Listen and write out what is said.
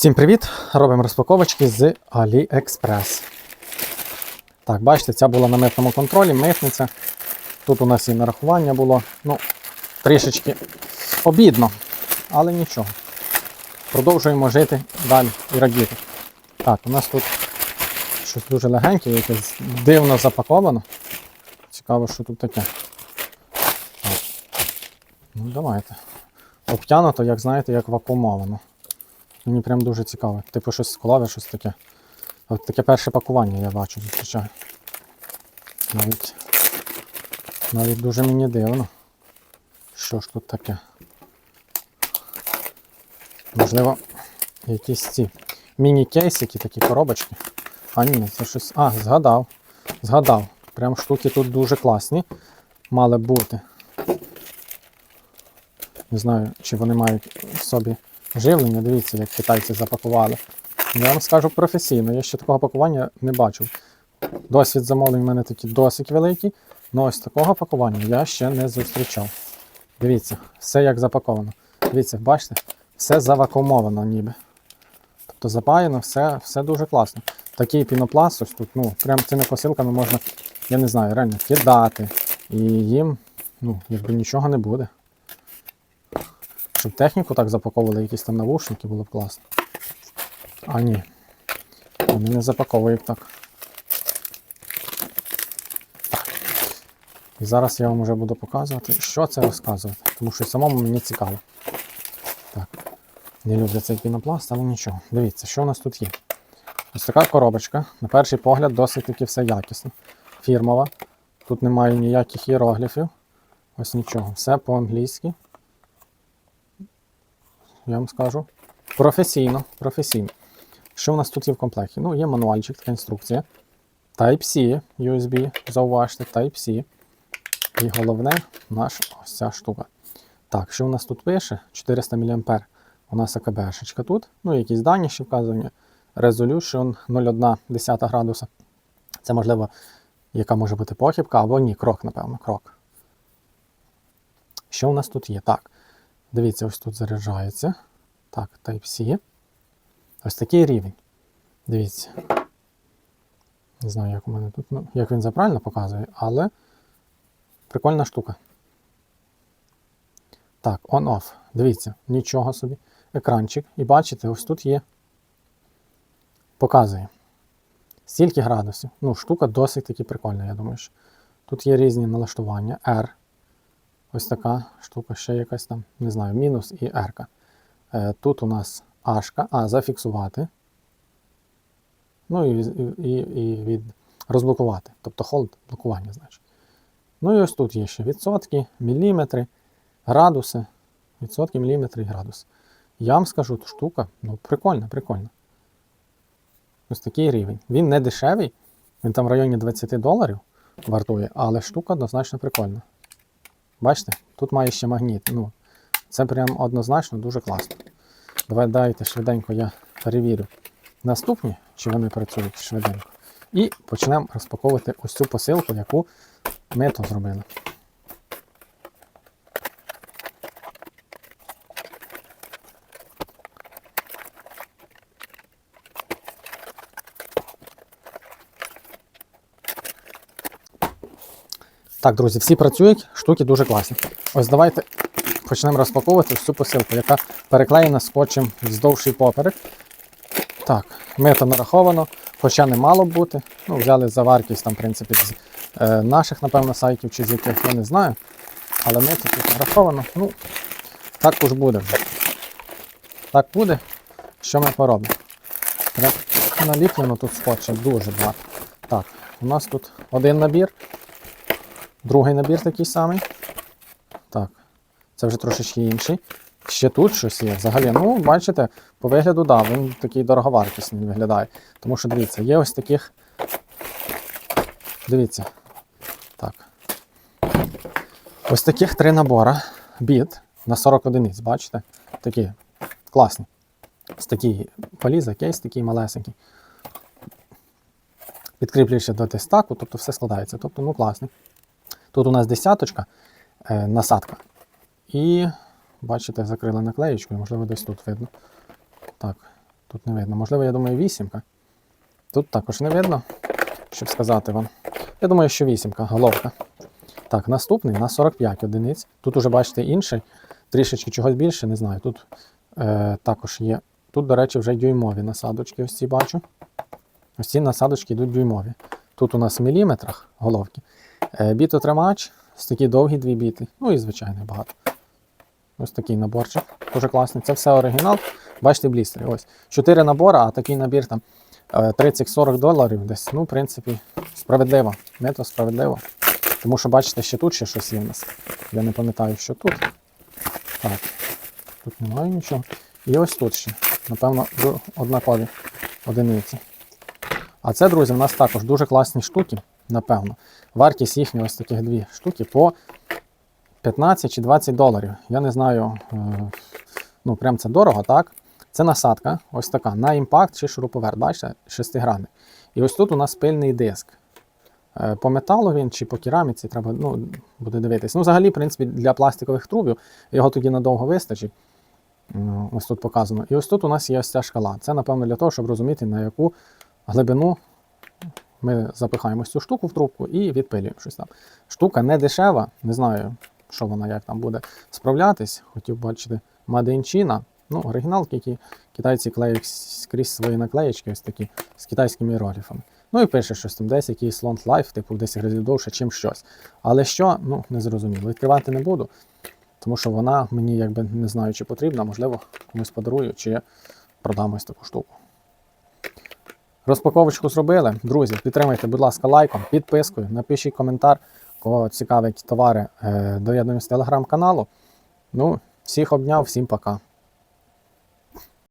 Всім привіт! Робимо розпаковочки з AliExpress. Так, бачите, ця була на митному контролі, митниця. Тут у нас і нарахування було. Ну, трішечки обідно, але нічого. Продовжуємо жити далі і радіти. Так, у нас тут щось дуже легеньке, якесь дивно запаковано. Цікаво, що тут таке. Так. Ну, давайте. Обтянуто, як знаєте, як вакуумовано. Мені прям дуже цікаво. Типу щось склове, щось таке. От таке перше пакування я бачу, зустрічаю. Навіть, навіть дуже мені дивно. Що ж тут таке? Можливо, якісь ці міні-кейсики, такі коробочки. А ні, це щось. А, згадав. Згадав. Прям штуки тут дуже класні. Мали бути. Не знаю, чи вони мають в собі живлення. Дивіться, як китайці запакували. Я вам скажу професійно, я ще такого пакування не бачив. Досвід замовлень в мене такі досить великий, але ось такого пакування я ще не зустрічав. Дивіться, все як запаковано. Дивіться, бачите, все завакуумовано ніби. Тобто запаяно, все, все дуже класно. Такий пінопласт, ось тут, ну, прям цими посилками можна, я не знаю, реально кидати. І їм, ну, якби нічого не буде. Щоб техніку так запаковували, якісь там навушники, було б класно. А ні. Вони не запаковують так. І зараз я вам вже буду показувати, що це розказувати, тому що самому мені цікаво. Так. Не люблю цей пінопласт, але нічого. Дивіться, що у нас тут є. Ось така коробочка. На перший погляд досить таки все якісно. Фірмова. Тут немає ніяких іерогліфів. Ось нічого. Все по-англійськи я вам скажу. Професійно, професійно. Що в нас тут є в комплекті? Ну, є мануальчик, така інструкція. Type-C, USB, зауважте, Type-C. І головне, наша ось ця штука. Так, що у нас тут пише? 400 мА. У нас АКБшечка тут. Ну, якісь дані ще вказані. Resolution 0,1 градуса. Це можливо, яка може бути похибка, або ні, крок, напевно, крок. Що у нас тут є? Так. Дивіться, ось тут заряджається. Так, Type-C. Ось такий рівень. Дивіться. Не знаю, як у мене тут, ну, як він заправильно показує, але прикольна штука. Так, on-off. Дивіться, нічого собі. Екранчик. І бачите, ось тут є. Показує. Стільки градусів. Ну, штука досить таки прикольна, я думаю. що Тут є різні налаштування. R. Ось така штука, ще якась там, не знаю, мінус і R. Е, Тут у нас H, а, зафіксувати. Ну і, і, і від розблокувати. Тобто холд блокування, значить. Ну і ось тут є ще відсотки, міліметри, градуси. Відсотки, міліметри і градуси. Я вам скажу, штука, ну, прикольна, прикольна. Ось такий рівень. Він не дешевий, він там в районі 20 доларів вартує, але штука однозначно прикольна. Бачите, тут має ще магніт. Ну, Це прям однозначно дуже класно. Давай дайте швиденько я перевірю наступні, чи вони працюють швиденько. І почнемо розпаковувати ось цю посилку, яку ми тут зробили. Так, друзі, всі працюють, штуки дуже класні. Ось давайте почнемо розпаковувати всю посилку, яка переклеєна скотчем вздовж і поперек. Так, мито нараховано, хоча не мало бути. Ну, взяли за вартість там, в принципі, з е, наших, напевно, сайтів чи з яких я не знаю. Але мито тут нараховано. Ну, так уж буде. Так буде. Що ми поробимо? Наліплено тут скотчем дуже багато. Так, у нас тут один набір. Другий набір такий самий. Так, це вже трошечки інший. Ще тут щось є. Взагалі, ну, бачите, по вигляду, да, він такий дороговартісний виглядає. Тому що, дивіться, є ось таких. Дивіться. Так. Ось таких три набора. Біт на 40 одиниць, бачите? Такі класні. Ось такий поліза, кейс такий малесенький. Підкріплюється до тестаку, тобто все складається. Тобто, ну класний. Тут у нас десяточка е, насадка. І, бачите, закрили наклеєчкою, можливо, десь тут видно. Так, Тут не видно. Можливо, я думаю, вісімка. Тут також не видно, щоб сказати вам. Я думаю, що вісімка, головка. Так, наступний на 45 одиниць. Тут уже бачите інший, трішечки чогось більше, не знаю. Тут е, також є. Тут, до речі, вже дюймові насадочки. Ось ці бачу. Ось ці насадочки йдуть дюймові. Тут у нас в міліметрах головки. Е, бітотримач, ось такі довгі дві біти. Ну і звичайно багато. Ось такий наборчик. Дуже класний. Це все оригінал. Бачите, блістери. Ось. Чотири набори, а такий набір там е, 30-40 доларів десь. Ну, в принципі, справедливо. Мето справедливо. Тому що, бачите, ще тут ще щось є в нас. Я не пам'ятаю, що тут. Так. Тут немає нічого. І ось тут ще. Напевно, однакові одиниці. А це, друзі, в нас також дуже класні штуки, напевно. Вартість їхньої ось таких дві штуки по 15 чи 20 доларів. Я не знаю, е, ну прям це дорого, так? Це насадка, ось така, на імпакт чи шуруповерт, бачите, шестигранник. І ось тут у нас пильний диск. Е, По металу він чи по кераміці треба ну, буде дивитись. Ну, взагалі, в принципі, для пластикових трубів його тоді надовго вистачить. Ось тут показано. І ось тут у нас є ось ця шкала. Це, напевно, для того, щоб розуміти, на яку глибину ми запихаємось цю штуку в трубку і відпилюємо щось там. Штука не дешева, не знаю, що вона як там буде справлятись. Хотів бачити China. Ну, оригіналки, які китайці клеють скрізь свої наклеєчки, ось такі з китайськими іерогліфами. Ну і пише щось там, десь якийсь long life, типу в 10 разів довше, чим щось. Але що, ну, не зрозуміло. Відкривати не буду, тому що вона мені якби не знаю, чи потрібна, можливо, комусь подарую, чи продам ось таку штуку. Розпаковочку зробили. Друзі, підтримайте, будь ласка, лайком, підпискою, напишіть коментар, кого цікавить товари, е, доєднуємось з телеграм-каналу. Ну, всіх обняв, всім пока.